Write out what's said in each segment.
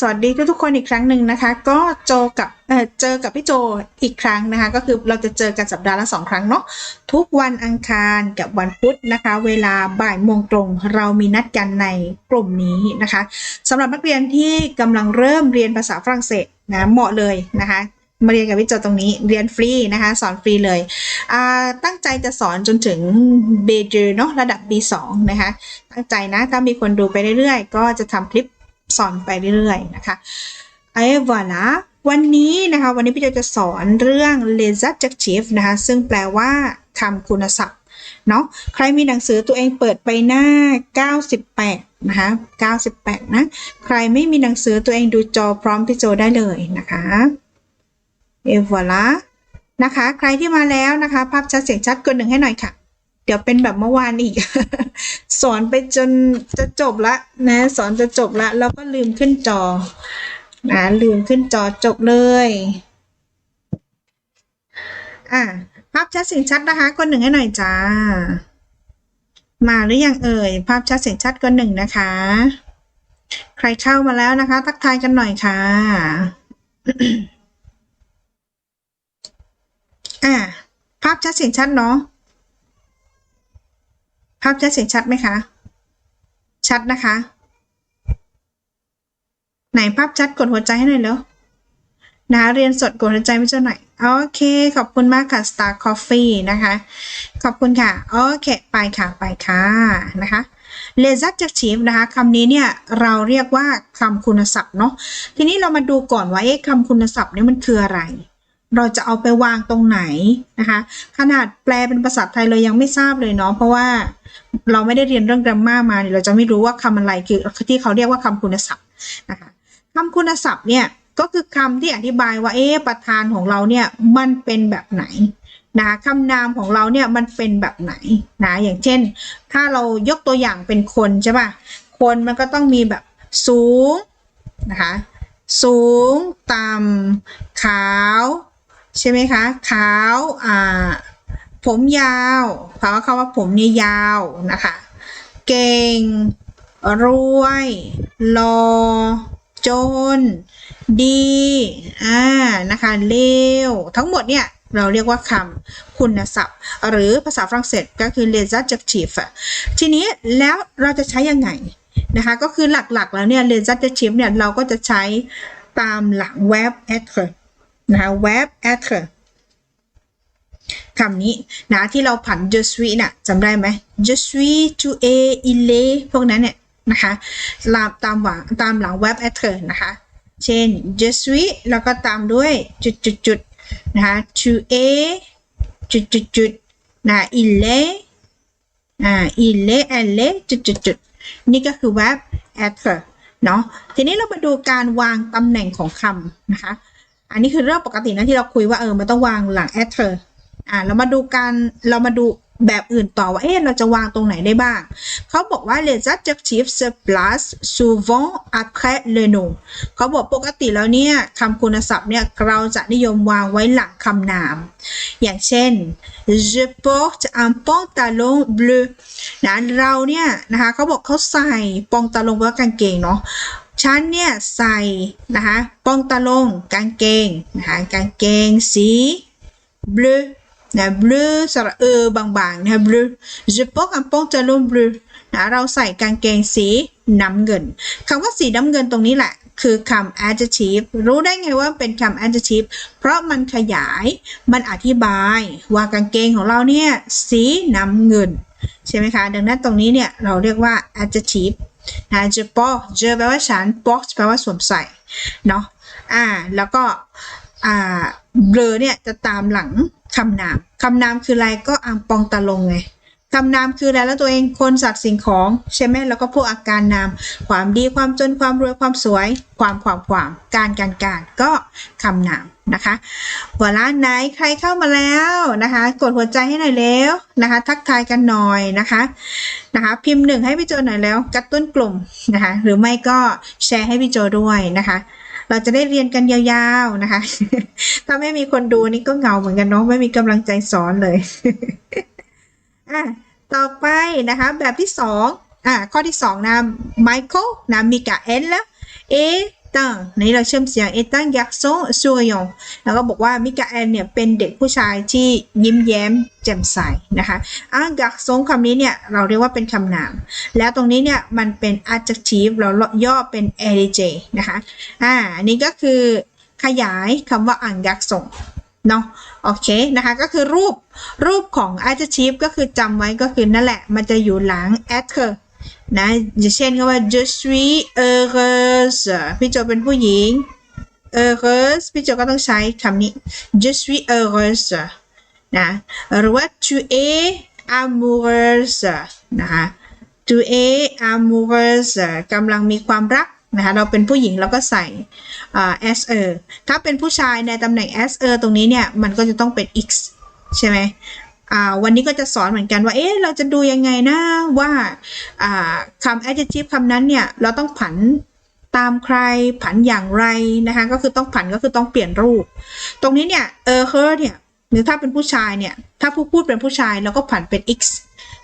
สวัสดีทุกๆคนอีกครั้งหนึ่งนะคะ ก็โจกับเออเจอกับพี่โจอีกครั้งนะคะ ก็คือเราจะเจอกันสัปดาห์ละสองครั้งเนาะทุกวันอังคารกับวันพุธนะคะ เวลาบ่ายโมงตรง เรามีนัดกันในกลุ่มนี้นะคะสำหรับนักเรียนที่กำลังเริ่มเรียนภาษาฝรั่งเศสนะเหมาะเลยนะคะมาเรียนกับพี่โจตรงนี้เรียนฟรีนะคะ สอนฟรีเลยตั้งใจจะสอนจนถึงเบเจอเนาะระดับ B2 นะคะ ตั้งใจนะ ถ้ามีคนดูไปเรื่อยๆ ก็จะทำคลิป สอนไปเรื่อยๆนะคะไอ้ว o ละวันนี้นะคะวันนี้พี่โจจะสอนเรื่อง les adjectifs นะคะซึ่งแปลว่าคำคุณศัพท์เนาะใครมีหนังสือตัวเองเปิดไปหน้า 98 นะคะ 98 นะ ใครไม่มีหนังสือตัวเองดูจอพร้อมพี่โจได้เลยนะคะเอวละนะคะ ใครที่มาแล้วนะคะ ภาพชัดเสียงชัดกดหนึ่งให้หน่อยค่ะ เดี๋ยวเป็นแบบเมื่อวานอีก สอนไปจนจะจบละนะ สอนจะจบละแล้วก็ลืมขึ้นจอนะลืมขึ้นจอจบเลยอะภาพชัดเสียงชัดนะคะกดหนึ่งให้หน่อยจ้า มาหรือยังเอ่ย ภาพชัดเสียงชัดกดหนึ่งนะคะ ใครเข้ามาแล้วนะคะ ทักทายกันหน่อยค่ะอะภาพชัดเสียงชัดเนาะ ภาพชัดเสียงชัดไหมคะ ชัดนะคะ ไหนภาพชัดกดหัวใจให้หน่อยแล้วนะคะเรียนสดกดหัวใจไม่เจ้าหน่อย โอเค ขอบคุณมากค่ะ Star Coffee นะคะ ขอบคุณค่ะ โอเค ไปค่ะ ไปค่ะ นะคะ l e s a d j e c t i v e นะคะคำนี้เนี่ยเราเรียกว่าคำคุณศัพท์เนาะ ทีนี้เรามาดูก่อนว่าเอ๊ะคำคุณศัพท์นี่มันคืออะไร เราจะเอาไปวางตรงไหนนะคะ ขนาดแปลเป็นภาษาไทยเรายังไม่ทราบเลยเนาะเพราะว่าเราไม่ได้เรียนเรื่อง grammar มาเนี่ยเราจะไม่รู้ว่าคำอะไรคือที่เขาเรียกว่าคำคุณศัพท์นะคะคำคุณศัพท์เนี่ยก็คือคำที่อธิบายว่าเอ๊ประธานของเราเนี่ยมันเป็นแบบไหนนะคะคำนามของเราเนี่ยมันเป็นแบบไหนนะอย่างเช่น ถ้าเรายกตัวอย่างเป็นคนใช่ป่ะคนมันก็ต้องมีแบบสูงนะคะสูง ต่ำขาว ใช่ไหมคะขาวอ่าผมยาวเพราะว่าคำว่าผมเนี่ยยาวนะคะ เก่ง รวยรอจน ดีอ่านะคะเลวทั้งหมดเนี่ยเราเรียกว่าคำคุณศัพท์ หรือภาษาฝรั่งเศสก็คือ les adjectifs ทีนี้แล้วเราจะใช้ยังไงนะคะก็คือหลักๆแล้วเนี่ย les adjectives เนี่ยเราก็จะใช้ตามหลัง verb être นะคะ verb être คำนี้นะที่เราผัน je suis น่ะจำได้ไหม je suis tu es il est พวกนั้นเนี่ยนะคะตามตามหวังตามหลัง verb être นะคะ เช่น je suis แล้วก็ตามด้วยจุดจุดจุดนะคะ tu es จุดจุดจุดนะ il est อ่า il est elle est จุดจุดจุดนี่ก็คือ verb être เนาะทีนี้เรามาดูการวางตำแหน่งของคำนะคะ อันนี้คือเรื่องปกตินะที่เราคุยว่าเออมันต้องวางหลัง être อ่าเรามาดูการเรามาดูแบบอื่นต่อว่าเอ๊ะเราจะวางตรงไหนได้บ้าง เขาบอกว่า les adjectifs se placent souvent après le nom เขาบอกปกติแล้วเนี่ยคำคุณศัพท์เนี่ยเราจะนิยมวางไว้หลังคำนาม อย่างเช่น je porte un pantalon bleu นะเราเนี่ยนะคะเขาบอกเขาใส่ปองตาลงแปลว่ากางเกงเนาะ ฉันเนี่ยใส่นะคะปองตาลงกางเกงนะคะกางเกงสี bleu นะ bleu สระเออบางๆนะ bleu je porte un pantalon bleu นะเราใส่กางเกงสีน้ำเงินคำว่าสีน้ำเงินตรงนี้แหละ คือคำ adjective รู้ได้ไงว่าเป็นคำ adjective เพราะมันขยายมันอธิบายว่ากางเกงของเราเนี่ยสีน้ำเงิน ใช่ไหมคะ ดังนั้นตรงนี้เนี่ยเราเรียกว่า adjective นะ je porte je แปลว่าฉัน porte แปลว่าสวมใส่เนาะอ่าแล้วก็อ่าเบลอเนี่ยจะตามหลังคำนามคำนามคืออะไรก็อังปองตะลงไงคำนามคืออะไรแล้วตัวเองคนสัตว์สิ่งของใช่ไหมแล้วก็พวกอาการนาม ความดีความจนความรวยความสวย ความความความการการการก็คำนาม นะคะหัวลานไหนใครเข้ามาแล้วนะคะ กดหัวใจให้หน่อยแล้วนะคะ ทักทายกันหน่อยนะคะนะคะ พิมพ์หนึ่งให้พี่โจหน่อยแล้วกระตุ้นกลุ่มนะคะ หรือไม่ก็แชร์ให้พี่โจด้วยนะคะ เราจะได้เรียนกันยาวๆนะคะ ถ้าไม่มีคนดูนี่ก็เหงาเหมือนกันเนาะไม่มีกำลังใจสอนเลยอะต่อไปนะคะ แบบที่สองอะข้อที่สองนะไมเคิลนะมีกับเอ็นแล้วเอ ตังนี้เราเชื่อมเสียงเอตังยักษ์ซซัวยองแล้วก็บอกว่ามิกาเอลเนี่ยเป็นเด็กผู้ชายที่ยิ้มแย้มแจ่มใสนะคะอะยักษ์ซงคำนี้เนี่ยเราเรียกว่าเป็นคำนาม แล้วตรงนี้เนี่ยมันเป็น adjective เราย่อเป็น adj นะคะอ่าอันนี้ก็คือขยายคำว่าอังยักษ์ซงเนาะโอเคนะคะก็คือรูปรูปของ adjective ก็คือจำไว้ก็คือนั่นแหละ มันจะอยู่หลัง adjective นะอย่างเช่นคำว่า je suis heureuse พี่โจเป็นผู้หญิง heureuse พี่โจก็ต้องใช้คำนี้ je suis heureuse นะหรือว่า tu es amoureuse นะคะ tu es amoureuse กำลังมีความรักนะคะเราเป็นผู้หญิงเราก็ใส่ s e ถ้าเป็นผู้ชายในตำแหน่ง s e ตรงนี้เนี่ย มันก็จะต้องเป็น x ใช่ไหม วันนี้ก็จะสอนเหมือนกันว่า เอ๊ะ เราจะดูยังไงนะว่าคำ adjective คำนั้นเนี่ย เราต้องผันตามใครผันอย่างไรนะคะ ก็คือต้องผันก็คือต้องเปลี่ยนรูป ตรงนี้เนี่ย เออ her เนี่ยหรือถ้าเป็นผู้ชายเนี่ย ถ้าผู้พูดเป็นผู้ชายเราก็ผันเป็น x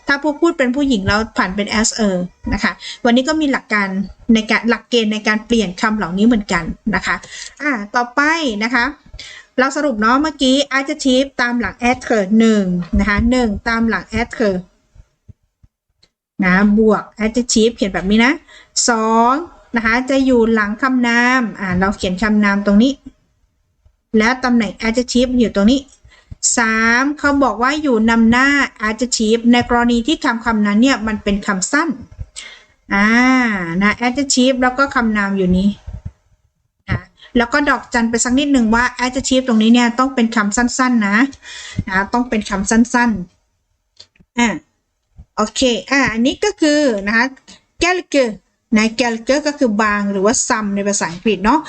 ถ้าผู้พูดเป็นผู้หญิงเราผันเป็น as a นะคะ วันนี้ก็มีหลักการในการหลักเกณฑ์ในการเปลี่ยนคำเหล่านี้เหมือนกันนะคะ อ่า ต่อไปนะคะ เราสรุปเนาะเมื่อกี้ adjective ตามหลัง adverb หนึ่งนะคะหนึ่งตามหลัง adverb นะบวก adjective เขียนแบบนี้นะสองนะคะจะอยู่หลังคำนามอ่าเราเขียนคำนามตรงนี้ แล้วตำแหน่ง adjective อยู่ตรงนี้สามเขาบอกว่าอยู่นำหน้า adjective ในกรณีที่คำคำนั้นเนี่ยมันเป็นคำสั้นอ่านะ adjective แล้วก็คำนามอยู่นี้ แล้วก็ดอกจันไปสักนิดหนึ่งว่า adjective ตรงนี้เนี่ยต้องเป็นคำสั้น ๆ นะนะ ต้องเป็นคำสั้นๆอ่าโอเคอ่าอันนี้ก็คือนะคะ quelque นะ quelque ก็คือบางหรือว่า some ในภาษาอังกฤษเนาะ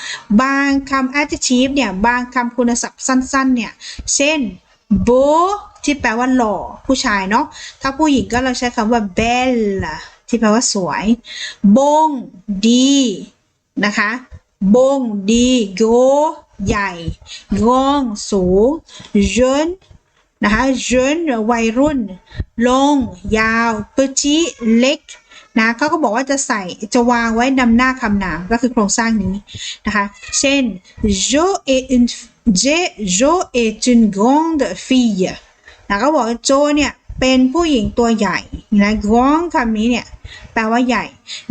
บางคำ adjective เนี่ย บางคำคุณศัพท์สั้น ๆ เนี่ย เช่น b o ที่แปลว่าหล่อผู้ชายเนาะถ้าผู้หญิงก็เราใช้คำว่า belle ที่แปลว่าสวย bon ดี นะคะ บงดีโกใหญ่งองสูง jeune นะคะ jeune วัยรุ่น ลง ยาว petit เล็กนะเขาก็บอกว่าจะใส่จะวางไว้นำหน้าคำนามก็คือโครงสร้างนี้นะคะเช่น je est une je je est une grande fille นะก็บอกโจเนี่ยเป็นผู้หญิงตัวใหญ่นะ grand คำนี้เนี่ยแปลว่าใหญ่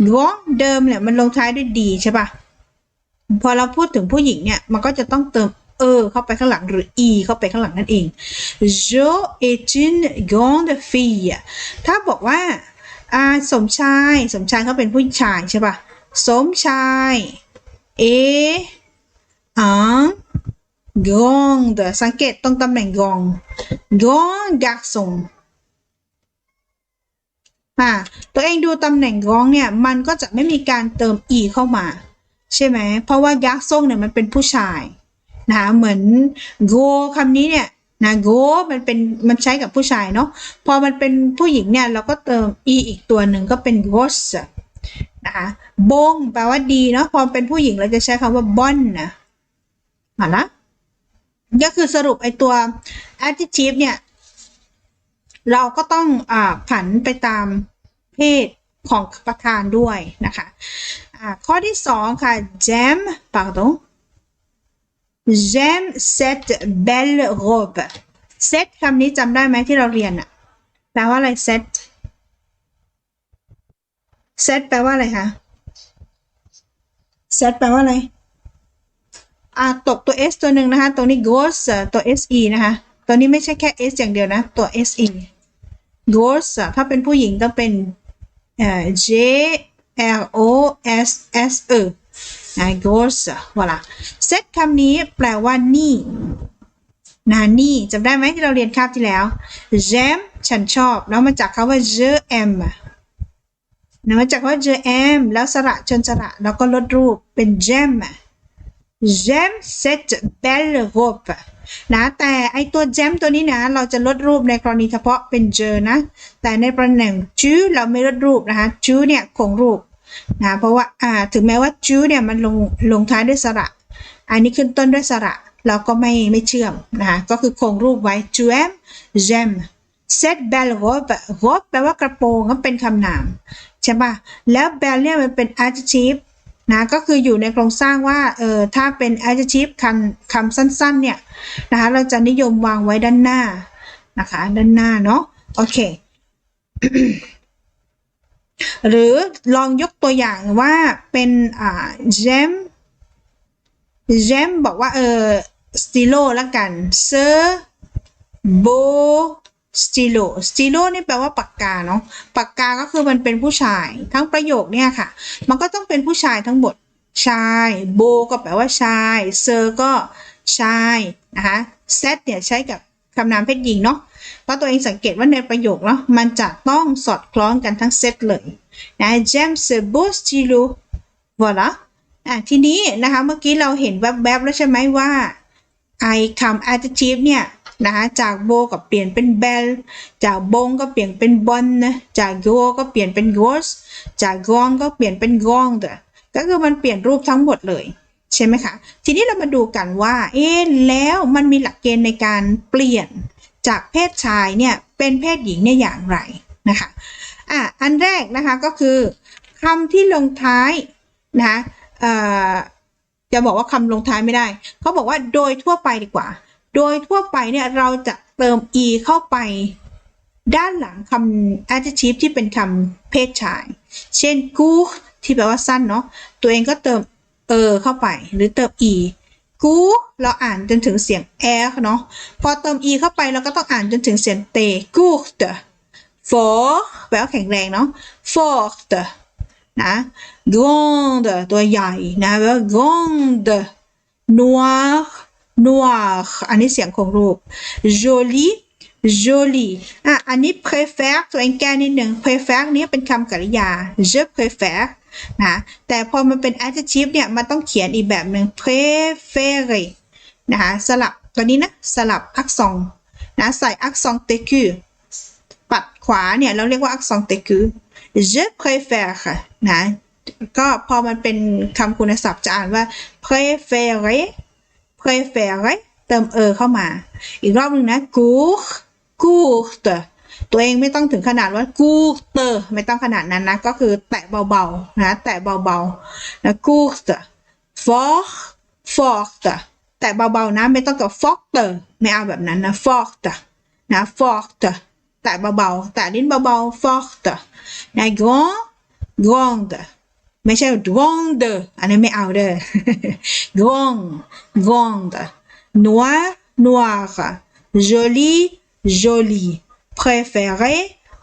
grand เดิมเนี่ยมันลงท้ายด้วยดีใช่ปะ พอเราพูดถึงผู้หญิงเนี่ย มันก็จะต้องเติมเออเข้าไปข้างหลังหรือ e เข้าไปข้างหลังนั่นเอง je est une grande fille ถ้าบอกว่าอ่าสมชาย สมชายเขาเป็นผู้ชายใช่ปะสมชาย est un grand สังเกตตรงตำแหน่ง grand grand garçon อ่าตัวเองดูตำแหน่ง grand เนี่ย มันก็จะไม่มีการเติม e เข้ามา ใช่ไหมเพราะว่ายักษ์ส่งเนี่ยมันเป็นผู้ชายนะคะเหมือน go คำนี้เนี่ยนะ go มันเป็นมันใช้กับผู้ชายเนาะพอมันเป็นผู้หญิงเนี่ยเราก็เติม e อีกตัวหนึ่งก็เป็น gos นะคะบงแปลว่าดีเนาะพอเป็นผู้หญิงเราจะใช้คำว่า bon นะเอาละก็คือสรุปไอตัว adjective เนี่ย เราก็ต้องอ่าผันไปตามเพศของประธานด้วยนะคะ ข้อที่สองค่ะ j'aime pardon j'aime cette belle robe set คำนี้จำได้ไหมที่เราเรียนอะแปลว่าอะไร set set แปลว่าอะไรคะ set แปลว่าอะไรอ่าตกตัว s ตัวหนึ่งนะคะ ตัวนี้ goes ตัว se นะคะ ตัวนี้ไม่ใช่แค่ s อย่างเดียวนะ ตัว se goes ถ้าเป็นผู้หญิงก็เป็นเอ่อ j l o s s e นะ goes ว่าล่ะ set คำนี้แปลว่านี่นะนี่จำได้ไหมที่เราเรียนคาบที่แล้ว jam ฉันชอบ แล้วมาจากคาว่า je am นะมาจากว่า je am แล้วสระชนสระ แล้วก็ลดรูปเป็น j'aime j'aime cette belle robe นะแต่ไอตัว j'aime ตัวนี้นะ เราจะลดรูปในกรณีเฉพาะเป็น je นะ แต่ในประแหน่ง tu เราไม่ลดรูปนะคะ tu เนี่ยคงรูปนะเพราะว่าอ่าถึงแม้ว่า tu เนี่ยมันลงลงท้ายด้วยสระ อันนี้ขึ้นต้นด้วยสระ เราก็ไม่ไม่เชื่อมนะคะก็คือคงรูปไว้ tu aimes j'aime cette belle robe robe แปลว่ากระโปรงก็เป็นคำนามใช่ปะแล้ว belle เนี่ยมันเป็น adjective นะก็คืออยู่ในโครงสร้างว่าเออถ้าเป็น adjective คำคำสั้นๆเนี่ยนะคะเราจะนิยมวางไว้ด้านหน้านะคะด้านหน้าเนาะโอเคหรือลองยกตัวอย่างว่าเป็นอ่า gem gem บอกว่าเออ stilo ละกันเซอร์โบ stilo stilo นี่แปลว่าปากกาเนาะปากกาก็คือมันเป็นผู้ชาย ทั้งประโยคเนี่ยค่ะ มันก็ต้องเป็นผู้ชายทั้งหมดชายโบก็แปลว่าชายเซอร์ก็ชายนะคะเซตเนี่ยใช้กับคำนามเพศหญิงเนาะเพราะตัวเองสังเกตว่าในประโยคเนาะมันจะต้องสอดคล้องกันทั้งเซตเลยนะ j'aime ce beau stylo voilà อะทีนี้นะคะเมื่อกี้เราเห็นแวบๆแล้วใช่ไหมว่าไอคำ adjective เนี่ย นะคะจากโบก็เปลี่ยนเป็น bell จากบงก็เปลี่ยนเป็น bon นะ จากโยก็เปลี่ยนเป็น gos จากกองก็เปลี่ยนเป็น gong ก็คือมันเปลี่ยนรูปทั้งหมดเลยใช่ไหมคะ ทีนี้เรามาดูกันว่า เอ๊แล้วมันมีหลักเกณฑ์ในการเปลี่ยนจากเพศชายเนี่ยเป็นเพศหญิงเนี่ยอย่างไรนะคะ อะ อันแรกนะคะก็คือคำที่ลงท้ายนะคะเอ่อจะบอกว่าคำลงท้ายไม่ได้ เขาบอกว่าโดยทั่วไปดีกว่า โดยทั่วไปเนี่ยเราจะเติม e เข้าไป ด้านหลังคำ adjective ที่เป็นคำเพศชาย เช่นกูที่แปลว่าสั้นเนาะ ตัวเองก็เติม เออ เข้าไป หรือเติม e กูเราอ่านจนถึงเสียง r เนาะ พอเติม e เข้าไปเราก็ต้องอ่านจนถึงเสียงเตกูเต for แปลว่าแข็งแรงเนาะ fort นะ grand ตัวใหญ่นะแปลว่า grand noir noir อันนี้เสียงของรูป joli joli อะอันนี้ préfère ตัวเองแก้นิดหนึ่ง préfère นี้เป็นคำกริยา je préfère นะแต่พอมันเป็น adjective เนี่ย มันต้องเขียนอีกแบบหนึ่ง préféré นะคะสลับตัวนี้นะ สลับอักษรนะใส่อักษร tq ปัดขวาเนี่ย เราเรียกว่าอักษร tq je préfère ค่ะนะก็พอมันเป็นคำคุณศัพท์จะอ่านว่า préféré préféré เติมเออเข้ามา อีกรอบหนึ่งนะ court court ตัวเองไม่ต้องถึงขนาดว่า court ไม่ต้องขนาดนั้นนะ ก็คือแตะเบาๆนะ แตะเบาๆนะ courte fort forte แตะเบาๆนะไม่ต้องกับ forte ไม่เอาแบบนั้นนะ forte นะ forte แตะเบาๆแตะลิ้นเบาๆ forte นะ grand grand ไม่ใช่ grande อันนี้ไม่เอาเด้อ grand grande noir noir joli joli préféré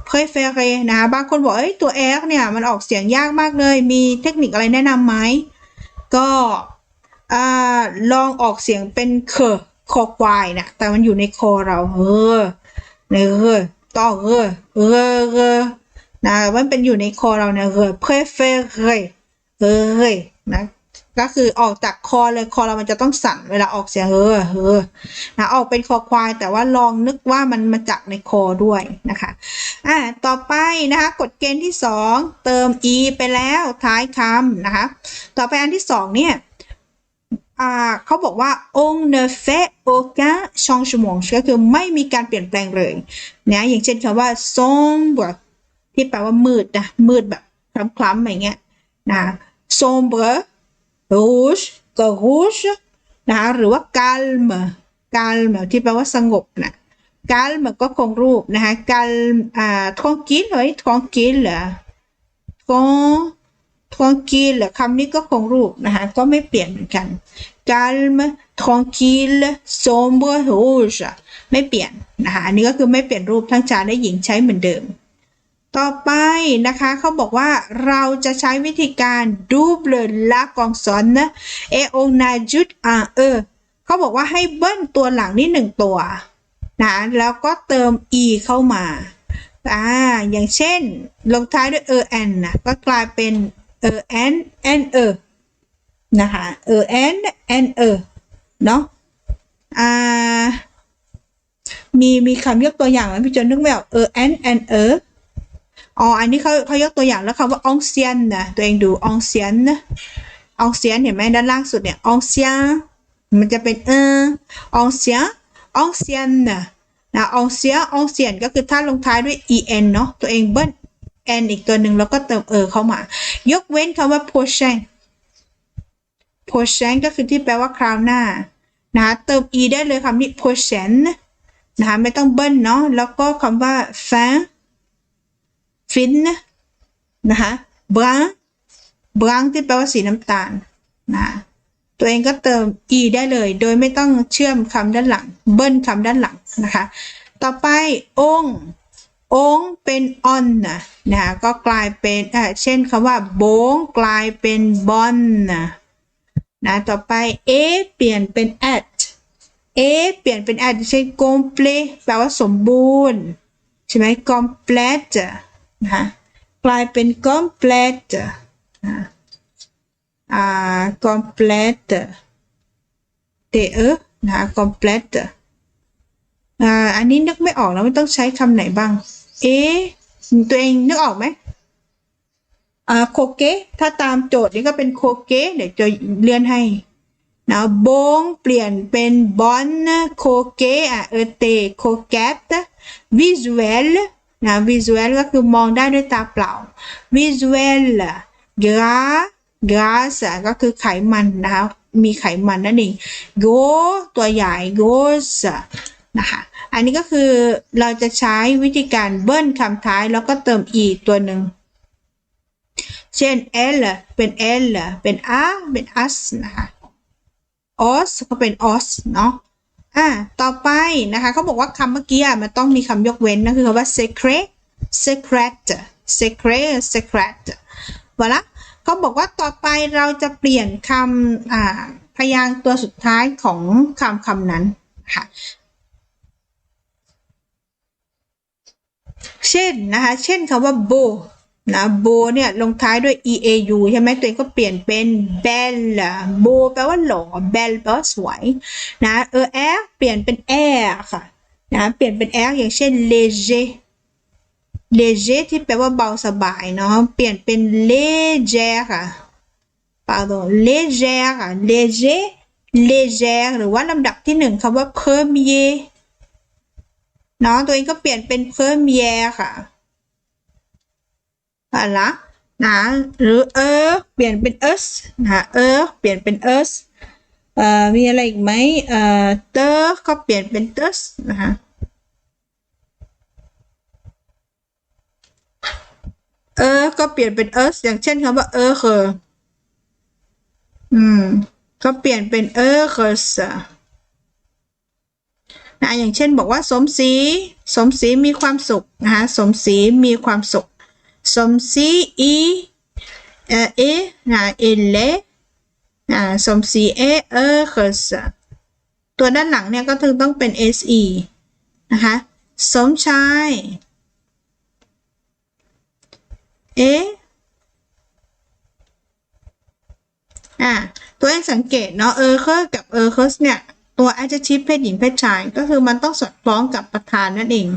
préféré นะคะบางคนบอกเอ้ยตัว r เนี่ย มันออกเสียงยากมากเลย มีเทคนิคอะไรแนะนำไหม ก็อลองออกเสียงเป็นเคคอควายนะแต่มันอยู่ในคอเรา เออในเออต่อเออเออเออ นะมันเป็นอยู่ในคอเราเนี่ยเออ préféré เออนะก็คือออกจากคอเลยคอเรามันจะต้องสั่นเวลาออกเสียงเออเออนะออกเป็นคอควายแต่ว่าลองนึกว่ามันมาจากในคอด้วยนะคะอ่าต่อไปนะคะกฎเกณฑ์ที่ 2 เติม e ไปแล้วท้ายคำนะคะต่อไปอันที่ 2 เนี่ยอ่าเขาบอกว่า on ne fait aucun changement ก็คือไม่มีการเปลี่ยนแปลงเลยนะอย่างเช่นคำว่า sombre ที่แปลว่ามืดนะ มืดแบบคล้ำๆอย่างเงี้ยนะ sombre rouge ก็ rouge นะคะหรือว่า calme calme ที่แปลว่าสงบนะ calme ก็คงรูปนะคะ calme อ่า tranquille เฮ้ย tranquille tran tranquille คำนี้ก็คงรูปนะคะก็ไม่เปลี่ยนเหมือนกัน calme tranquille sombre rouge ไม่เปลี่ยนนะคะอันนี้ก็คือไม่เปลี่ยนรูปทั้งชายและหญิงใช้เหมือนเดิม ต่อไปนะคะเขาบอกว่าเราจะใช้วิธีการ double la consonne et on ajoute un e เขาบอกว่าให้เบิ้ลตัวหลังนี่หนึ่งตัวนะแล้วก็เติม e เข้ามาอ่าอย่างเช่น ลงท้ายด้วย en นะก็กลายเป็น en n e นะคะ en n e เนาะอ่ามีมีคำยกตัวอย่างไหมพี่จนนึกไม่ออก en n e อ๋ออันนี้เขาเขายกตัวอย่างแล้วคำว่า ancien นะตัวเองดู ancien ancien เห็นไหมด้านล่างสุดเนี่ย ancien มันจะเป็นเออ ancien ancien นะนะ ancien ancien ก็คือถ้าลงท้ายด้วย en เนาะตัวเองเบิ้ล n อีกตัวหนึ่งแล้วก็เติมเออเข้ามา ยกเว้นคำว่า prochain prochain ก็คือที่แปลว่าคราวหน้านะคะเติม e ได้เลยคำนี้ prochain นะคะไม่ต้องเบิ้ลเนาะแล้วก็คำว่า fin fin นะคะ brun brun ที่แปลว่าสีน้ำตาลนะตัวเองก็เติม e ได้เลย โดยไม่ต้องเชื่อมคำด้านหลัง เบิ้ลคำด้านหลังนะคะ ต่อไปององเป็น on นะนะคะก็กลายเป็นอ่าเช่นคำว่าโบงกลายเป็น bon นะนะต่อไป a เปลี่ยนเป็น at a เปลี่ยนเป็น at เช่น complete แปลว่าสมบูรณ์ ใช่ไหม complete นะคะกลายเป็น complete นะอ่า complete เตอนะคะ complete อ่าอันนี้นึกไม่ออกแล้วไม่ต้องใช้คำไหนบ้าง เอ๊ตัวเองนึกออกไหมอ่าโคเกะถ้าตามโจทย์นี่ก็เป็นโคเกะเดี๋ยวจะเลื่อนให้นะบงเปลี่ยนเป็นบอนโคเกะอะเอเตโคแกตวิชวล นะวิชวลก็คือมองได้ด้วยตาเปล่าวิชวลกรากราสก็คือไขมันนะคะ มีไขมันนั่นเองโกตัวใหญ่โกสนะคะอันนี้ก็คือเราจะใช้วิธีการเบิ้ลคำท้ายแล้วก็เติม e ตัวหนึ่ง เช่น l เป็น l เป็น a เป็น as นะคะ os ก็เป็น os เนาะ อ่าต่อไปนะคะเขาบอกว่าคำเมื่อกี้อะมันต้องมีคำยกเว้นนั่นคือคำว่า secret secret secret secret วะละเขาบอกว่าต่อไปเราจะเปลี่ยนคำอ่าพยางค์ตัวสุดท้ายของคำคำนั้นค่ะเช่นนะคะ เช่นคำว่าโบ นะโบเนี่ยลงท้ายด้วย eau ใช่ไหมตัวเองก็เปลี่ยนเป็น belle โบแปลว่าหล่อ belle แปลว่าสวยนะเออ air เปลี่ยนเป็น air ค่ะนะเปลี่ยนเป็น air อย่างเช่น léger léger ที่แปลว่าเบาสบายเนาะเปลี่ยนเป็น légère ค่ะ pardon légère ค่ะ léger légère หรือว่าลำดับที่หนึ่งคำว่า premier เนาะตัวเองก็เปลี่ยนเป็น premier ค่ะ อะไรนะหรือเออเปลี่ยนเป็น us นะเออเปลี่ยนเป็น us เอ่อมีอะไรอีกไหมเอ่อเตอก็เปลี่ยนเป็น tus นะคะเออ ก็เปลี่ยนเป็น us อย่างเช่นคำว่าเออเคออืม ก็เปลี่ยนเป็นเออเคอสนะอย่างเช่นบอกว่าสมศรีสมศรีมีความสุขนะคะสมศรีมีความสุข สมศีอีเอเอนะเอเลนะสมศีเอเออเคอสตัวด้านหลังเนี่ยก็ถึงต้องเป็น se นะคะสมชายเออะตัวเองสังเกตเนาะเออเคอกับเออเคอสเนี่ยตัว adjective เพศหญิงเพศชาย ก็คือมันต้องสอดคล้องกับประธานนั่นเอง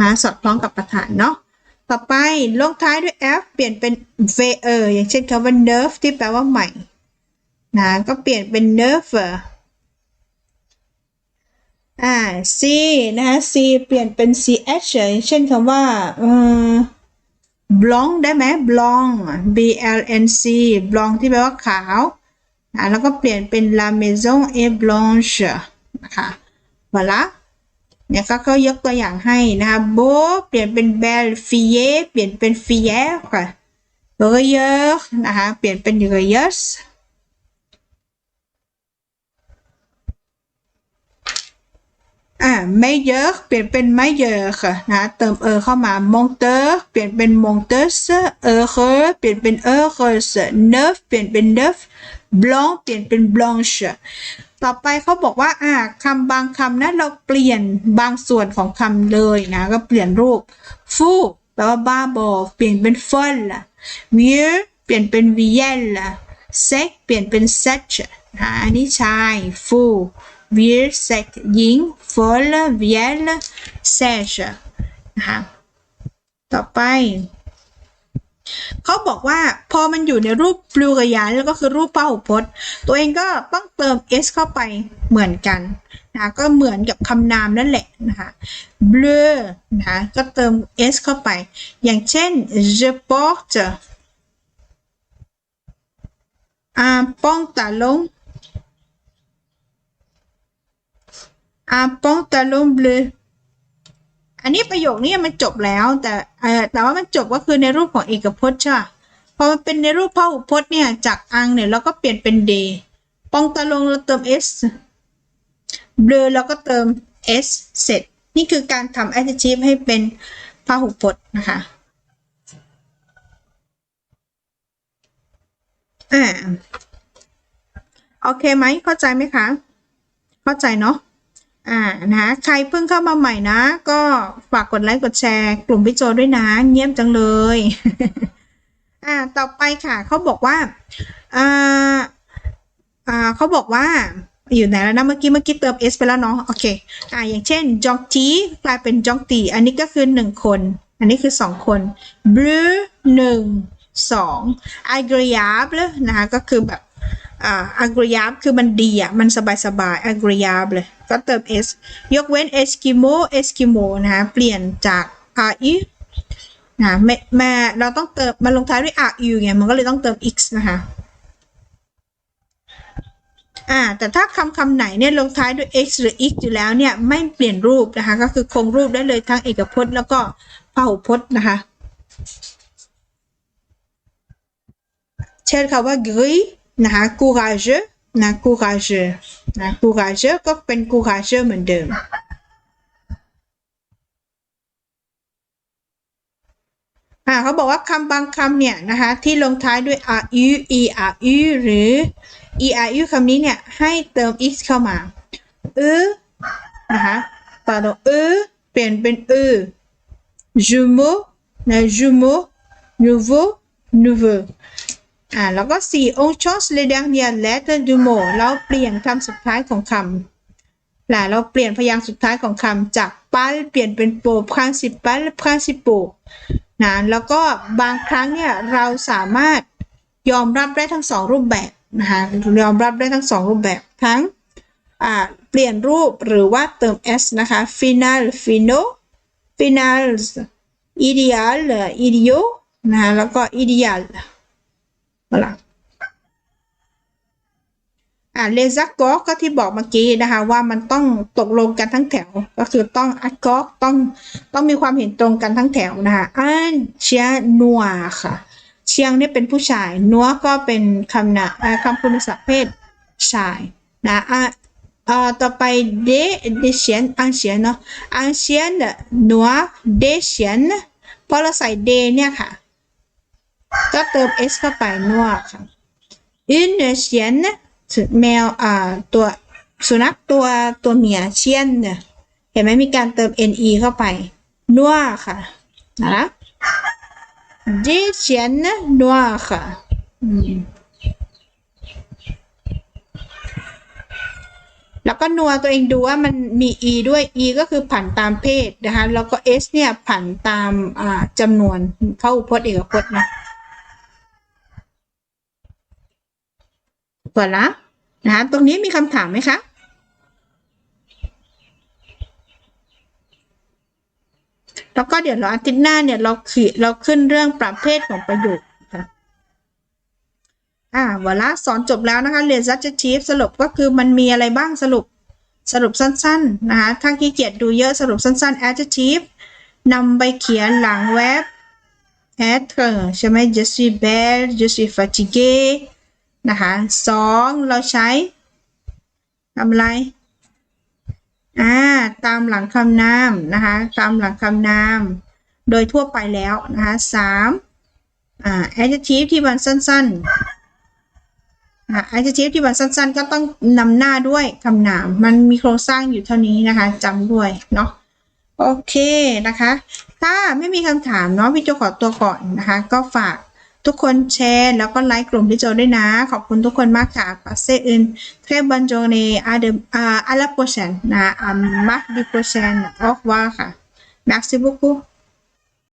นะสอดคล้องกับประธานเนาะ ต่อไปลงท้ายด้วย f เปลี่ยนเป็น v e r อย่างเช่นคำว่า nerve ที่แปลว่าใหม่นะก็เปลี่ยนเป็น nerve อ่า c นะคะ c เปลี่ยนเป็น ch อย่างเช่นคำว่าอืม blonde ได้ไหม blonde b l n c blonde ที่แปลว่าขาวนะแล้วก็เปลี่ยนเป็น la maison est blanche นะคะว ละเนี่ยก็เขายกตัวอย่างให้นะคะโบเปลี่ยนเป็นเบลฟิเยเปลี่ยนเป็นฟิเยค่ะเรเยอร์นะคะเปลี่ยนเป็นเรเยอร์า meilleur เปลี่ยนเป็น meilleur ค่ะนะเติมเออเข้ามา monteur เปลี่ยนเป็น monteuse heureux เปลี่ยนเป็น heureuse neuf เปลี่ยนเป็น neuf blanc เปลี่ยนเป็น blanche ต่อไปเขาบอกว่าอ่าคำบางคำนะเราเปลี่ยนบางส่วนของคำเลยนะ ก็เปลี่ยนรูป fou แปลว่าบ้าบอเปลี่ยนเป็น folle vieux เปลี่ยนเป็น vielle sec เปลี่ยนเป็น sèche นะอันนี้ชาย fou vieux sec หญิง folle vielle sèche นะคะต่อไป เขาบอกว่าพอมันอยู่ในรูป plurial แล้วก็คือรูปพหุพจน์ ตัวเองก็ต้องเติม s เข้าไปเหมือนกันนะก็เหมือนกับคำนามนั่นแหละนะคะ bleu นะคะก็เติม s เข้าไป อย่างเช่น je porte อ่า ปองตาลงอ่าป้องตาลงเบลออันนี้ประโยคนี้มันจบแล้ว แต่เออแต่ว่ามันจบก็คือในรูปของเอกพจน์ใช่ปะพอมันเป็นในรูปพหุพจน์เนี่ยจากอังเนี่ยเราก็เปลี่ยนเป็นเดปองตาลงเราเติม s เบลอแล้วก็เติม s เสร็จ นี่คือการทำ adjective ให้เป็นพหุพจน์นะคะอ่าโอเคไหมเข้าใจไหมคะ เข้าใจเนาะ อ่านะใครเพิ่งเข้ามาใหม่นะ ก็ฝากกดไลค์กดแชร์กลุ่มพี่โจด้วยนะเงียบจังเลย อ่า ต่อไปค่ะเขาบอกว่าอ่าอ่าเขาบอกว่าอยู่ไหนแล้วนะเมื่อกี้เมื่อกี้เติม s ไปแล้วเนาะโอเคอ่าอย่างเช่นจองจีกลายเป็นจองตีอันนี้ก็คือหนึ่งคน อันนี้คือสองคนบลูหนึ่งสอง agreeable นะคะก็คือแบบ อ่า agreeable คือมันดีอะ มันสบายสบาย agreeable ก็เติม s ยกเว้น eskimo eskimo นะคะเปลี่ยนจาก re นะแม่แมเราต้องเติมมันลงท้ายด้วย ru ไงมันก็เลยต้องเติม x นะคะอ่าแต่ถ้าคำคำไหนเนี่ยลงท้ายด้วย x หรือ x อยู่แล้วเนี่ยไม่เปลี่ยนรูปนะคะ ก็คือคงรูปได้เลยทั้งเอกพจน์แล้วก็พหุพจน์นะคะ เช่นคำว่า gris นะคะ courageux นะ courageux นะ courageux ก็เป็น courageux เหมือนเดิมอ่าเขาบอกว่าคำบางคำเนี่ยนะคะที่ลงท้ายด้วย ru eru หรือ eru คำนี้เนี่ยให้เติม x เข้ามาเออนะคะต่อตัวเออเปลี่ยนเป็นเออ jumeau นะ jumeau nouveau nouveau อ่าแล้วก็ 4 on change le dernières lettres du mot เราเปลี่ยนคำสุดท้ายของคำล่ะเราเปลี่ยนพยางค์สุดท้ายของคำจาก pal เปลี่ยนเป็น po principal principal นะแล้วก็บางครั้งเนี่ยเราสามารถยอมรับได้ทั้งสองรูปแบบนะคะยอมรับได้ทั้งสองรูปแบบทั้งอ่าเปลี่ยนรูปหรือว่าเติม s นะคะ final fino finals ideal idio นะะแล้วก็ ideal หลังอ่าเลซักก็ก็ที่บอกเมื่อกี้นะคะ ว่ามันต้องตกลงกันทั้งแถว ก็คือต้องอัดก็ต้องต้องมีความเห็นตรงกันทั้งแถวนะคะอันเชียนัวค่ะ เชียงนี่เป็นผู้ชาย นัวก็เป็นคำนะอ่าคำคุณศัพท์เพศชายนะอ่าอ่าต่อไปเดเดเชียนอันเชียนเนาะอันเชียนนัวเดเชียนพอเราใส่เดเนี่ยค่ะ ก็เติม s เข้าไปนัวค่ะ une chienne แมวอ่าตัวสุนัขตัวตัวเมียเชียนเนี่ยเห็นไหมมีการเติม ne เข้าไปนัวค่ะนะ des chiennes noires ค่ะแล้วก็นัวตัวเองดูว่ามันมี e ด้วย e ก็คือผันตามเพศนะคะ แล้วก็ s เนี่ยผันตามอ่าจำนวนเข้าพจน์เอกพจน์นะ เปิดละนะคะตรงนี้มีคำถามไหมคะแล้วก็เดี๋ยวเราอาทิตย์หน้าเนี่ยเราขีเราขึ้นเรื่องประเภทของประโยคค่ะอ่าวลาสอนจบแล้วนะคะเรียน adjective สรุปก็คือมันมีอะไรบ้างสรุปสรุปสั้นๆนะคะถ้าขี้เกียจดูเยอะสรุปสั้นๆ adjective นำไปเขียนหลังเว็บ être ใช่ไหม je suis belle je suis fatigué นะคะสองเราใช้ทำอะไรอ่าตามหลังคำนามนะคะตามหลังคำนาม โดยทั่วไปแล้วนะคะสามอ่า adjective ที่มันสั้นๆอ่า adjective ที่มันสั้นๆ ก็ต้องนำหน้าด้วยคำนาม มันมีโครงสร้างอยู่เท่านี้นะคะจำด้วยเนาะโอเคนะคะ ถ้าไม่มีคำถามเนาะพี่โจขอตัวก่อนนะคะ ก็ฝาก ทุกคนแชร์แล้วก็ไลค์กลุ่มที่โจด้วยนะ ขอบคุณทุกคนมากค่ะปาสเซอินเทรบันโจเนอาเดอาลาโปเชนนะอัมมาดิโปเชนออกว่าค่ะแม็กซิบุกุ